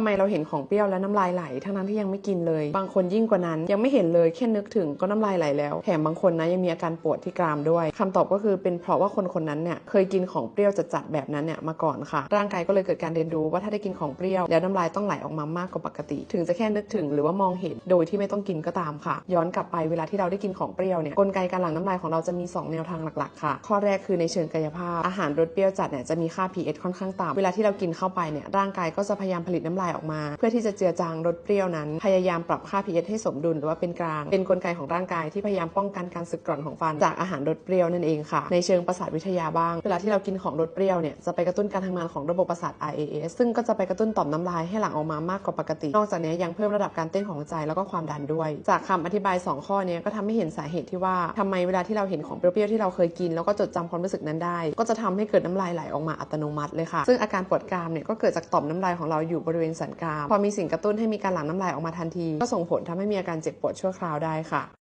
ทำไมเราเห็นของเปรี้ยวแล้วน้ำลายไหลทั้งนั้นที่ยังไม่กินเลย บางคนยิ่งกว่านั้นยังไม่เห็นเลยแค่นึกถึงก็น้ำลายไหลแล้วแถมบางคนนะยังมีอาการปวดที่กรามด้วยคำตอบก็คือเป็นเพราะว่าคนคนนั้นเนี่ยเคยกินของเปรี้ยวจัดๆแบบนั้นเนี่ยมาก่อนค่ะ ร่างกายก็เลยเกิดการเรียนรู้ว่าถ้าได้กินของเปรี้ยวแล้วน้ำลายต้องไหลออกมามากกว่าปกติ ถึงจะแค่นึกถึงหรือว่ามองเห็นโดยที่ไม่ต้องกินก็ตามค่ะ ย้อนกลับไปเวลาที่เราได้กินของเปรี้ยวเนี่ยกลไกการหลั่งน้ำลายของเราจะมีสองแนวทางหลักๆ ค่ะ ข้อแรกคือในเชิงกายภาพอาหารรสเปรี้ยวจัดเนี่ยจะมีค่า pH ค่อนข้างต่ำเวลาที่เรากินเข้าไปเนี่ยร่างกายก็จะพยายามผลิตน้ำลายออกมา เพื่อที่จะเจือจางรสเปรี้ยวนั้น พยายามปรับค่า pH ให้สมดุลหรือว่าเป็นกลาง เป็นกลไกของร่างกายที่พยายามป้องกันการสึกกร่อนของฟันจากอาหารรสเปรี้ยวนั่นเองค่ะ ในเชิงประสาทวิทยาบ้าง เวลาที่เรากินของรสเปรี้ยวเนี่ยจะไปกระตุ้นการทำงานของระบบประสาท RAS ซึ่งก็จะไปกระตุ้นต่อมน้ำลายให้หลั่งออกมามากกว่าปกติ นอกจากนี้ยังเพิ่มระดับการเต้นของหัวใจแล้วก็ความดันด้วย จากคำอธิบาย 2 ข้อนี้ก็ทำให้เห็นสาเหตุที่ว่าทำไมเวลาที่เราเห็นของเปรี้ยวๆที่เราเคยกิน แล้วก็จดจำความรู้สึกนั้นได้ ก็จะทำให้เกิดน้ำลายไหลออกมาอัตโนมัติเลยค่ะ ซึ่งอาการปวดกรามเนี่ยก็เกิดจากต่อมน้ำลายของเราอยู่บริเวณสันกราม พอมีสิ่งกระตุ้นให้มีการหลั่งน้ำลายออกมาทันที ก็ส่งผลทำให้มีอาการเจ็บปวดชั่วคราวได้ค่ะ